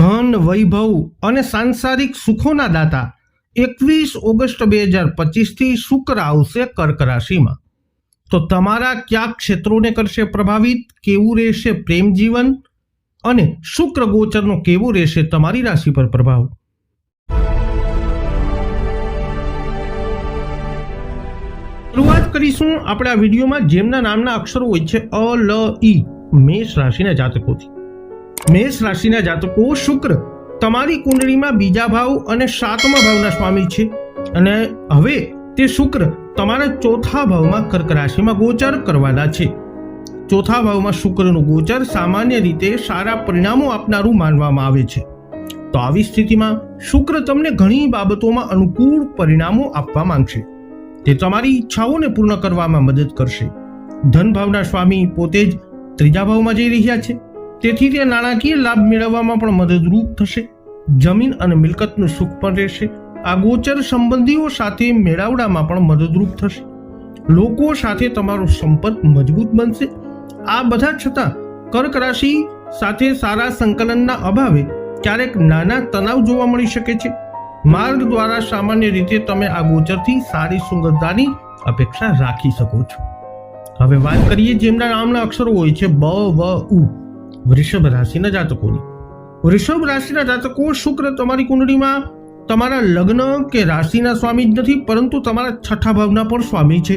ધન, વૈભવ અને સાંસારિક સુખોના દાતા એકવીસ ઓગસ્ટ બે હજાર પચીસથી શુક્ર આવશે કર્ક રાશિમાં. તો તમારા કયા ક્ષેત્રોને કરશે પ્રભાવિત? કેવું રહેશે પ્રેમ જીવન? અને શુક્ર ગોચરનો કેવો રહેશે તમારી રાશિ પર પ્રભાવ? શરૂઆત કરીશું આપણે આ વિડીયોમાં, જેમના નામના અક્ષરો હોય છે અ, લ, ઈ, મેષ રાશિના જાતકોથી. મેષ રાશિના જાતકો શુક્ર તમારી કુંડળીમાં બીજા ભાવ અને સાતમા ભાવના સ્વામી છે. અને હવે તે શુક્ર તમારા ચોથા ભાવમાં કર્ક રાશિમાં ગોચર કરવાના છે. ચોથા ભાવમાં શુક્રનું ગોચર સામાન્ય રીતે સારા પરિણામો આપનારું માનવામાં આવે છે. તો આવી સ્થિતિમાં શુક્ર તમને ઘણી બાબતોમાં અનુકૂળ પરિણામો આપવા માંગશે. તે તમારી ઈચ્છાઓને પૂર્ણ કરવામાં મદદ કરશે. ધન ભાવના સ્વામી પોતે જ ત્રીજા ભાવમાં જઈ રહ્યા છે. તેથી તે નાણાકીય લાભ મેળવવામાં પણ મદદરૂપ થશે. જમીન અને મિલકતનું સુખ પણ રહેશે. આ ગોચર સંબંધીઓ સાથે મેળાવડામાં પણ મદદરૂપ થશે. લોકો સાથે તમારો સંપર્ક મજબૂત બનશે. આ બધા છતાં, કર્ક રાશિ સાથે સારા સંકલનના અભાવે ક્યારેક નાના તણાવ જોવા મળી શકે છે. માર્ગ દ્વારા સામાન્ય રીતે તમે આ ગોચરથી સારી સુંદરતાની અપેક્ષા રાખી શકો છો. હવે વાત કરીએ જેમના નામના અક્ષરો હોય છે, બ, વ, ઉ. વૃષભ રાશિના જાતકોની. વૃષભ રાશિના જાતકો શુક્ર તમારી કુંડળીમાં તમારા લગ્ન કે રાશિના સ્વામી જ નથી, પરંતુ તમારા છઠ્ઠા ભાવના પણ સ્વામી છે.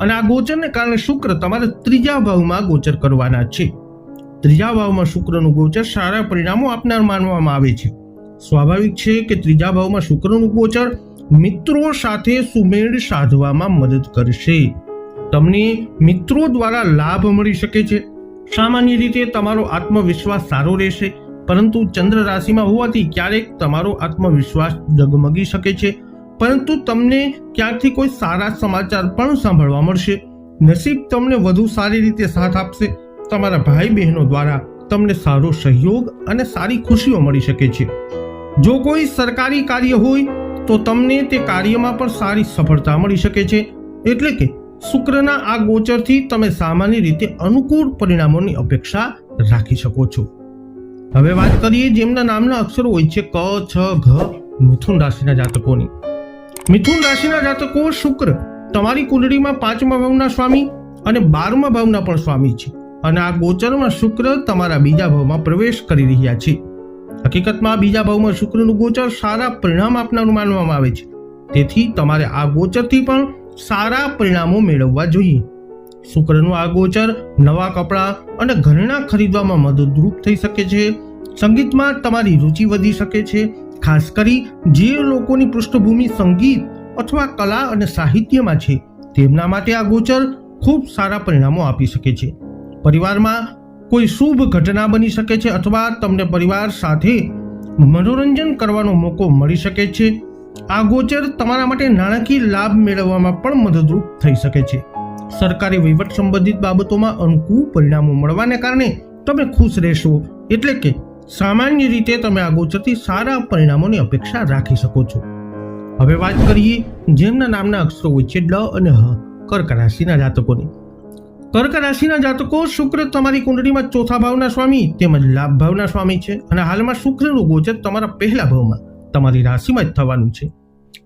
અને આ ગોચરને કારણે શુક્ર તમારા ત્રીજા ભાવમાં ગોચર કરવાના છે. ત્રીજા ભાવમાં શુક્રનું ગોચર સારા પરિણામો આપનાર માનવામાં આવે છે. સ્વાભાવિક છે કે ત્રીજા ભાવમાં શુક્રનું ગોચર મિત્રો સાથે સુમેળ સાધવામાં મદદ કરશે. તમને મિત્રો દ્વારા લાભ મળી શકે છે. સામાન્ય રીતે તમારો આત્મવિશ્વાસ સારો રહેશે, પરંતુ ચંદ્ર રાશિમાં હોવાથી ક્યારેક તમારો આત્મવિશ્વાસ ડગમગી શકે છે. પરંતુ તમને ક્યાંકથી કોઈ સારા સમાચાર પણ સાંભળવા મળશે. નસીબ તમને વધુ સારી રીતે સાથ આપશે. તમારા ભાઈ બહેનો દ્વારા તમને સારો સહયોગ અને સારી ખુશીઓ મળી શકે છે. જો કોઈ સરકારી કાર્ય હોય, તો તમને તે કાર્યમાં પણ સારી સફળતા મળી શકે છે. એટલે કે શુક્રના આ ગોચરથી તમે સામાન્ય રીતે અનુકૂળ પરિણામોની અપેક્ષા રાખી શકો છો. હવે વાત કરીએ જેમના નામના અક્ષરો હોય છે ક, છ, ઘ, મિથુન રાશિના જાતકોની. મિથુન રાશિના જાતકો શુક્ર તમારી કુંડળીમાં પાંચમા ભાવના સ્વામી અને બારમા ભાવના પણ સ્વામી છે અને આ ગોચરમાં શુક્ર તમારા બીજા ભાવમાં પ્રવેશ કરી રહ્યા છે. હકીકતમાં બીજા ભાવમાં શુક્રનું ગોચર સારા પરિણામ આપનારું માનવામાં આવે છે. તેથી તમારે આ ગોચરથી પણ સારા પરિણામો મેળવવા જોઈએ. શુક્રનું આ ગોચર નવા કપડાં અને ઘરેણાં ખરીદવામાં મદદરૂપ થઈ શકે છે. સંગીતમાં તમારી રુચિ વધી શકે છે. ખાસ કરી જે લોકોની પૃષ્ઠભૂમિ સંગીત અથવા કલા અને સાહિત્યમાં છે, તેમના માટે આ ગોચર ખૂબ સારા પરિણામો આપી શકે છે. પરિવારમાં કોઈ શુભ ઘટના બની શકે છે અથવા તમને પરિવાર સાથે મનોરંજન કરવાનો મોકો મળી શકે છે. આ ગોચર તમારા માટે નાણાકીય લાભ મેળવવામાં પણ મદદરૂપ થઈ શકે છે. સરકારી વહીવટ સંબંધિત બાબતોમાં અનુકૂળ પરિણામો મળવાને કારણે તમે ખુશ રહેશો, એટલે કે સામાન્ય રીતે તમે આ ગોચરથી સારા પરિણામોની અપેક્ષા રાખી શકો છો. હવે વાત કરીએ જેમના નામના અક્ષરો હોય છે ડ અને હ, કર્ક રાશિના જાતકોની. કર્ક રાશિના જાતકો શુક્ર તમારી કુંડળીમાં ચોથા ભાવના સ્વામી તેમજ લાભ ભાવના સ્વામી છે અને હાલમાં શુક્રનું ગોચર તમારા પહેલા ભાવમાં. તમારી રાશિમાં જ થવાનું છે.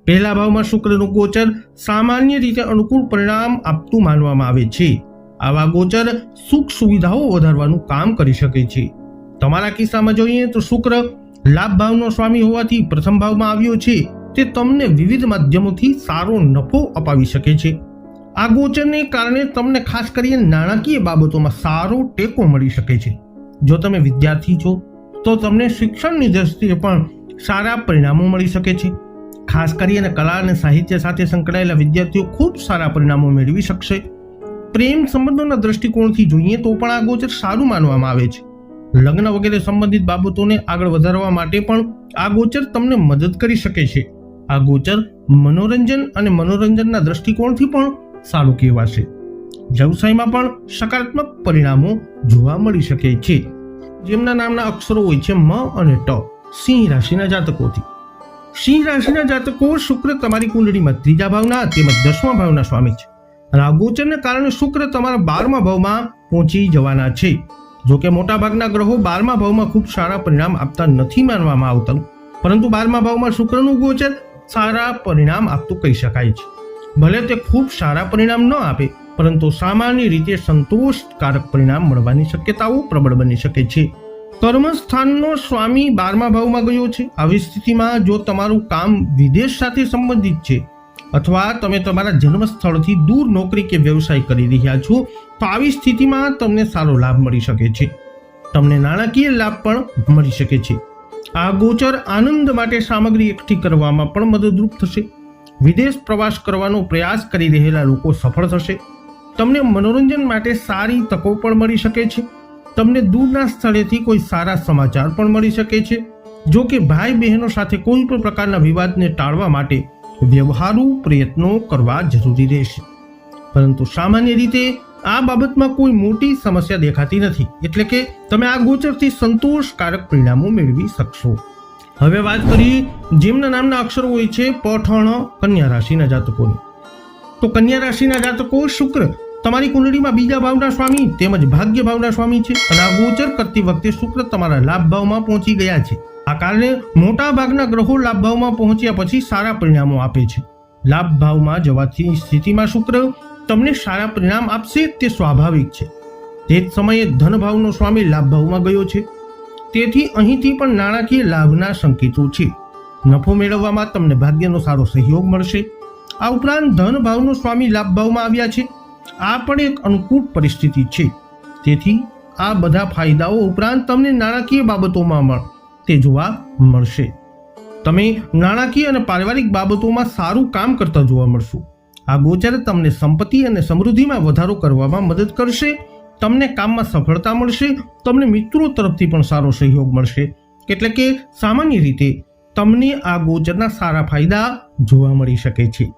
પહેલા ભાવમાં શુક્રનું ગોચર સામાન્ય રીતે અનુકૂળ પરિણામ આપતું માનવામાં આવે છે. આવા ગોચર સુખ સુવિધાઓ વધારવાનું કામ કરી શકે છે. તમારા કિસ્સામાં જોઈએ તો શુક્ર લાભ ભાવનો સ્વામી હોવાથી પ્રથમ ભાવમાં આવ્યો છે તે તમને વિવિધ માધ્યમોથી સારો નફો અપાવી શકે છે. આ ગોચરને કારણે તમને ખાસ કરીને નાણાકીય બાબતોમાં સારો ટેકો મળી શકે છે. જો તમે વિદ્યાર્થી છો, તો તમને શિક્ષણની દ્રષ્ટિએ પણ સારા પરિણામો મળી શકે છે. ખાસ કરીને કલા અને સાહિત્ય સાથે સંકળાયેલા વિદ્યાર્થીઓ ખૂબ સારા પરિણામો મેળવી શકશે. પ્રેમ સંબંધોના દ્રષ્ટિકોણથી જોઈએ તો પણ આ ગોચર સારું માનવામાં આવે છે. લગ્ન વગેરે સંબંધિત બાબતોને આગળ વધારવા માટે પણ આ ગોચર તમને મદદ કરી શકે છે. આ ગોચર મનોરંજન અને મનોરંજનના દ્રષ્ટિકોણથી પણ સારું કહેવાશે. વ્યવસાયમાં પણ સકારાત્મક પરિણામો જોવા મળી શકે છે. જેમના નામના અક્ષરો હોય છે મ અને ટ. સિંહ રાશિના જાતકોથી. સિંહ રાશિના જાતકો શુક્ર તમારી કુંડળીમાં ત્રીજા ભાવના તેમજ દસમા ભાવના સ્વામી છે. અને આ ગોચરને કારણે શુક્ર તમારા બારમા ભાવમાં પહોંચી જવાના છે. જોકે મોટાભાગના ગ્રહો બારમા ભાવમાં ખૂબ સારા પરિણામ આપતા નથી માનવામાં આવતા. પરંતુ બારમા ભાવમાં શુક્રનું ગોચર સારા પરિણામ આપતું કહી શકાય છે. ભલે તે ખૂબ સારા પરિણામ ન આપે, પરંતુ સામાન્ય રીતે સંતોષકારક પરિણામ મળવાની શક્યતાઓ પ્રબળ બની શકે છે. કર્મસ્થાનનો સ્વામી બારમા ભાવમાં ગયો છે. આવી સ્થિતિમાં જો તમારું કામ વિદેશ સાથે સંબંધિત છે, અથવા તમે તમારા જન્મ સ્થળથી દૂર નોકરી કે વ્યવસાય કરી રહ્યા છો, તો આવી સ્થિતિમાં તમને સારો લાભ મળી શકે છે. તમને નાણાકીય લાભ પણ મળી શકે છે. આ ગોચર આનંદ માટે સામગ્રી એકઠી કરવામાં પણ મદદરૂપ થશે. વિદેશ પ્રવાસ કરવાનો પ્રયાસ કરી રહેલા લોકો સફળ થશે. તમને મનોરંજન માટે સારી તકો પણ મળી શકે છે. તમને દૂરના સ્થળેથી કોઈ સારા સમાચાર પણ મળી શકે છે. જો કે ભાઈ બહેનો સાથે કોઈ પણ પ્રકારના વિવાદને ટાળવા માટે વ્યવહારુ પ્રયત્નો કરવા જરૂરી રહેશે. પરંતુ સામાન્ય રીતે આ બાબતમાં કોઈ મોટી સમસ્યા દેખાતી નથી. એટલે કે તમે આ ગોચરથી સંતોષકારક પરિણામો મેળવી શકશો. હવે વાત કરીએ જેમના નામના અક્ષરો હોય છે, પઠણ, કન્યા રાશિના જાતકોની. તો કન્યા રાશિના જાતકો શુક્ર તમારી કુંડળીમાં બીજા ભાવના સ્વામી તેમજ ભાગ્ય ભાવના સ્વામી છે અને આ ગોચર કરતી વખતે શુક્ર તમારા લાભ ભાવમાં પહોંચી ગયા છે. આ કારણે મોટા ભાગના ગ્રહો લાભ ભાવમાં પહોંચ્યા પછી સારા પરિણામો આપે છે. લાભ ભાવમાં જવાથી સ્થિતિમાં શુક્ર તમને સારા પરિણામ આપશે તે સ્વાભાવિક છે. તે જ સમયે ધન ભાવનો સ્વામી લાભ ભાવમાં ગયો છે. તેથી અહીંથી પણ નાણાકીય લાભના સંકેતો છે. નફો મેળવવામાં તમને ભાગ્યનો સારો સહયોગ મળશે. આ ઉપરાંત ધન ભાવનો સ્વામી લાભ ભાવમાં આવ્યા છે. આ પણ એક અનુકૂળ પરિસ્થિતિ છે. તેથી આ બધા ફાયદાઓ ઉપરાંત તમને નાણાકીય બાબતોમાં પણ તે જોવા મળશે. તમે નાણાકીય અને પારિવારિક બાબતોમાં સારું કામ કરતા જોવા મળશો. આ ગોચર તમને સંપત્તિ અને સમૃદ્ધિમાં વધારો કરવામાં મદદ કરશે, તમને કામમાં સફળતા મળશે, તમને મિત્રો તરફથી પણ સારો સહયોગ મળશે. એટલે કે સામાન્ય રીતે તમને આ ગોચરના સારા ફાયદા જોવા મળી શકે છે.